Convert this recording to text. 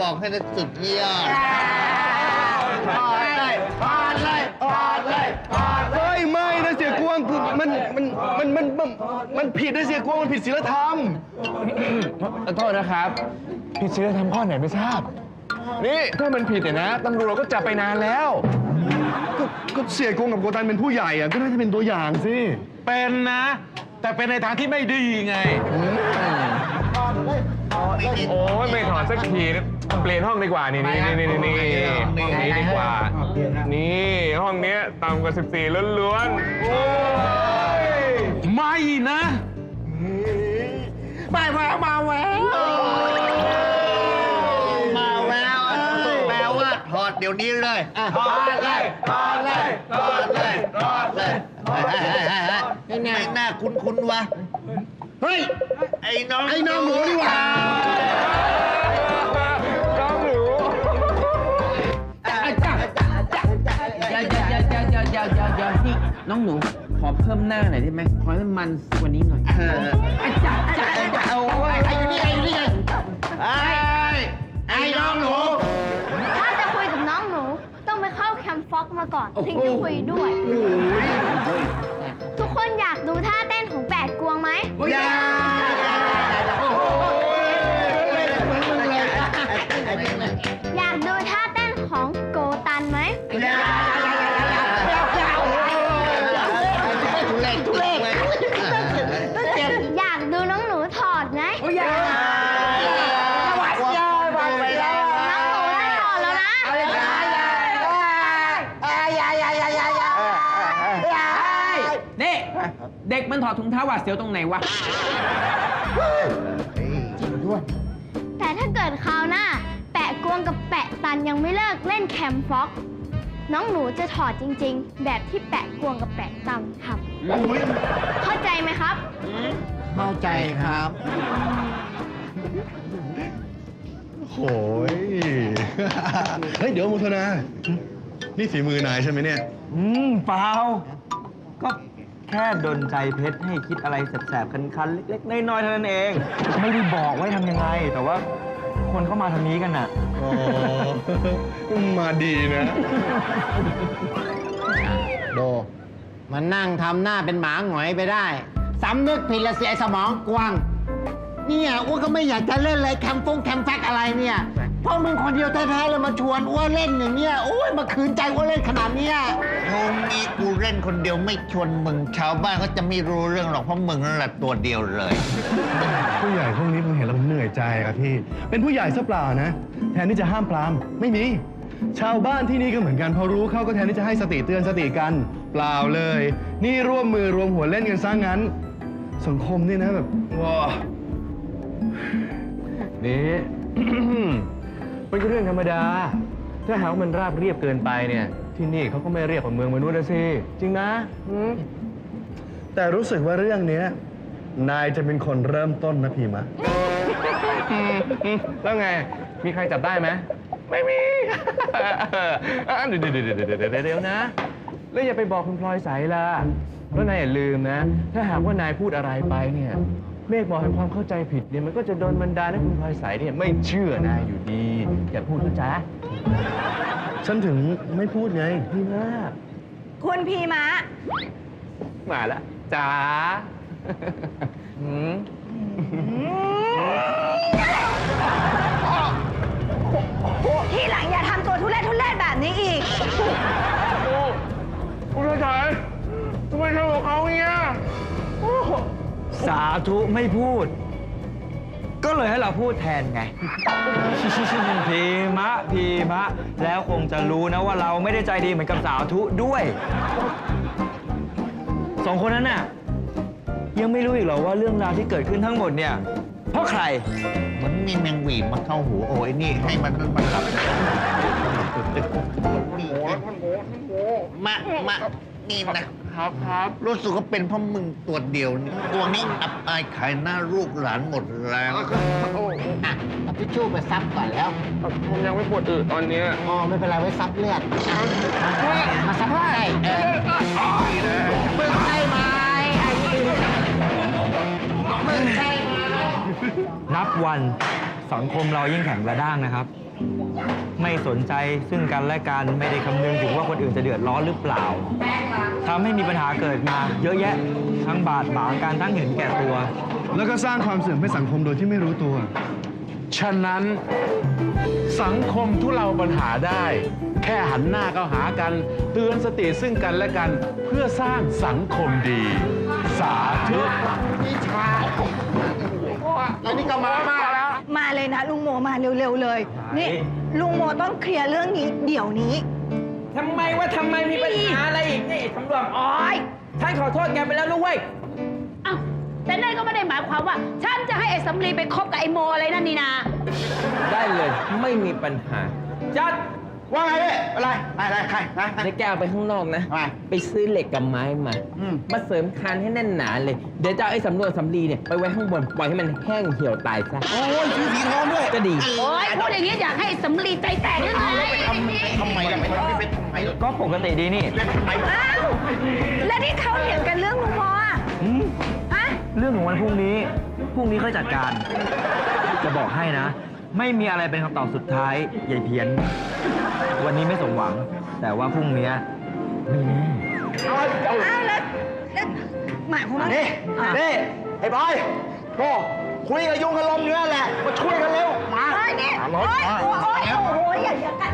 บอกให้นะสุดเยี่ยมถอดเลยถอดเลยถอดเลยถอดเลยเฮ้ยไม่นะเสียกวงคือมันมันมันมันมันมันผิดนะเสียกวงมันผิดศีลธรรมโทษนะครับ ผิดศีลธรรมข้อไหนไม่ทราบ นี่ถ้ามันผิดเนี่ยนะตำรวจก็จับไปนานแล้ว ก็ก็เสียกวงกับโกตันเป็นผู้ใหญ่อะก็น่าจะเป็นตัวอย่างสิ เป็นนะ แต่เป็นในทางที่ไม่ดีไง โอ้ยไม่ถอดสักทีนะเปลี่ยนห้องดีกว่านี่นี่นี่นี่นี่ห้องนี้ดีกว่า นี่ห้องเนี้ยต่ำกว่า 14ล้วนๆโอ้ยไม่นะมาแววมาแววมาแววแปลว่าถอดเดี๋ยวนี้เลยถอดเลยถอดเลยถอดเลยถอดเลยไม่น่าคุ้นๆวะเฮ้ย ไอ้น้องไอ้น้องหนูนี่หว่า น้องหนูเดี๋ยวเดี๋ยวเดี๋ยวเดี๋ยวเดี๋ยวเดี๋ยวเดี๋ยวเดี๋ยวนี่น้องหนูขอเพิ่มหน้าหน่อยได้ไหมขอให้มันมันกว่านี้หน่อยเอออาจารย์อาจารย์อาจารย์เอาไว้ไอ้อยู่นี่ไอ้อยู่นี่ไอ้ไอ้น้องหนู ถ้าจะคุยกับน้องหนู ต้องไปเข้าแคมป์ฟ็อกมาก่อนถึงจะคุยด้วย ทุกคนอยากดูท่าเต้นของแปดกวงไหม อย่า มันถอดถุงเท้าหวาดเสียวตรงไหนวะแต่ถ้าเกิดคราวหน้า แปะกวงกับแปะตันยังไม่เลิกเล่นแคมฟ็อกน้องหนูจะถอดจริง ๆ แบบที่แปะกวงกับแปะตันทำเข้าใจไหมครับ เข้าใจครับ โอ้ย เฮ้ย เดี๋ยวมุทนา นี่ฝีมือนายใช่ไหมเนี่ย อืมเปล่า ก็ แค่ดนใจเพชรให้คิดอะไรแสบๆ คันๆ เล็กๆ น้อยๆ เท่านั้นเอง ไม่ได้บอกไว้ทำยังไง แต่ว่าคนเข้ามาทางนี้กันน่ะ อ๋อ มาดีนะ โด มันนั่งทำหน้าเป็นหมาหงอยไปได้สำนึกผิดละเสียสมองกวางเนี่ยอ้วนก็ไม่อยากจะเล่นเลยแคมฟงแคมแฟกอะไรเนี่ยเพราะมึงคนเดียวแท้ๆเลยมาชวนอ้วนเล่นอย่างเงี้ยโอ้ยมาคืนใจอ้วนเล่นขนาดเนี้ยโอ้นี่กูเล่นคนเดียวไม่ชวนมึงชาวบ้านเขาจะไม่รู้เรื่องหรอกเพราะมึงนั่นแหละตัวเดียวเลย ผู้ใหญ่พวกนี้ผมเห็นแล้วผมเหนื่อยใจครับพี่ เป็นผู้ใหญ่ซะเปล่านะ แทนที่จะห้ามปรามไม่มี ชาวบ้านที่นี่ก็เหมือนกันพอรู้เข้าก็แทนที่จะให้สติเตือนสติกัน เปล่าเลย นี่ร่วมมือรวมหัวเล่นกันซะงั้น สังคมนี่นะแบบว้านี่ มันก็เรื่องธรรมดา ถ้าหากว่ามันราบเรียบเกินไปเนี่ย ที่นี่เขาก็ไม่เรียกว่าเมืองมนุษย์นะสิ จริงนะหืมแต่รู้สึกว่าเรื่องเนี้ยนายจะเป็นคนเริ่มต้นนะพีมะแล้วไง มีใครจับได้ไหม ไม่มี อะเดี๋ยวเดี๋ยวเดี๋ยวเดี๋ยวเดี๋ยวเดี๋ยวนะ แล้วอย่าไปบอกคุณพลอยใสล่ะแล้วนายอย่าลืมนะ ถ้าหากว่านายพูดอะไรไปเนี่ย เมฆบอกให้ความเข้าใจผิดเนี่ยมันก็จะโดนบันดาลให้คุณพลอยใสเนี่ยไม่เชื่อนายอยู่ดี อย่าพูดนะจ๊ะฉันถึงไม่พูดไงพี่มากคุณพีมะ มาแล้วจ๋าหืม สาธุไม่พูด ก็เลยให้เราพูดแทนไง พีมะพีมะ แล้วคงจะรู้นะว่าเราไม่ได้ใจดีเหมือนกับสาธุด้วย สองคนนั้นน่ะ ยังไม่รู้อีกเหรอว่าเรื่องราวที่เกิดขึ้นทั้งหมดเนี่ย เพราะใครมันมีแมงหวีมาเข้าหูโอ้ยนี่ให้มันมันหลับนี่มามานี่นะ ครับครับรู้สึกว่าเป็นเพราะมึงตัวเดียวนี่ตัวนี้อับอายขายหน้าลูกหลานหมดแล้วอะเอาทิชชู่ไปซับก่อนแล้วผมยังไม่ปวดอึตอนเนี้ยอ๋อไม่เป็นไรไว้ซับเลือดมาซับให้เออมึงใช่ไหมไอ้นี่มึงใช่ไหมนับวันสังคมเรายิ่งแข็งกระด้างนะครับ ไม่สนใจซึ่งกันและกันไม่ได้คำนึงถึงว่าคนอื่นจะเดือดร้อนหรือเปล่าทำให้มีปัญหาเกิดมาเยอะแยะ ทั้งบาดหมางกันทั้งเห็นแก่ตัว แล้วก็สร้างความเสื่อมให้สังคมโดยที่ไม่รู้ตัว ฉะนั้นสังคมทุเลาปัญหาได้ แค่หันหน้าเข้าหากัน เตือนสติซึ่งกันและกันเพื่อสร้างสังคมดี สาธุ นี่ชาแล้วนี่ก็มามาแล้ว มาเลยนะ ลุงโมมาเร็วๆเลย นี่ลุงโมต้องเคลียร์เรื่องนี้เดี๋ยวนี้ ทำไมว่าทำไมมีปัญหาอะไรอีกนี่ตำรวจอ๋อยฉันขอโทษแกไปแล้วนะเว้ยอ้าวแต่นั่นก็ไม่ได้หมายความว่า ฉันจะให้ไอ้สำลีไปคบกับไอ้โมอะไรนั่นนี่นา ได้เลยไม่มีปัญหา จัด ว่าไงพี่อะไรอะไรใครนะ เดี๋ยวแกเอาไปข้างนอกนะ ทำไมไปซื้อเหล็กกับไม้มา อืม มาเสริมคานให้แน่นหนาเลย เดี๋ยวจะเอาไอ้สำรวจสำลีเนี่ยไปไว้ข้างบน ปล่อยให้มันแห้งเหี่ยวตายซะ โอ้ยซื้อสีทองด้วยก็ดี โอ๊ยพูดอย่างนี้อยากให้ไอ้สำลีใจแตกหรือไงทำไมล่ะไม่ทำไม่เป็นทำไมล่ะก็ปกติดีนี่อ้าวแล้วที่เขาเถียงกันเรื่องลุงโมอะอืมฮะเรื่องของวันพรุ่งนี้ พรุ่งนี้ค่อยจัดการ จะบอกให้นะ ไม่มีอะไรเป็นคำตอบสุดท้ายยายเพี้ยน วันนี้ไม่สมหวัง แต่ว่าพรุ่งนี้ไม่แน่อ้าวแล้วแล้วหมายความว่านี่อะนี่ไอ้บอยโอ้คุยกับยุงกับลมเนื้อแหละ มาช่วยกันเร็ว มาเฮ้ยนี่มารโอ๊ถยมาโอ๊ยโอ๊ยโอ๊ยอย่าอย่ากั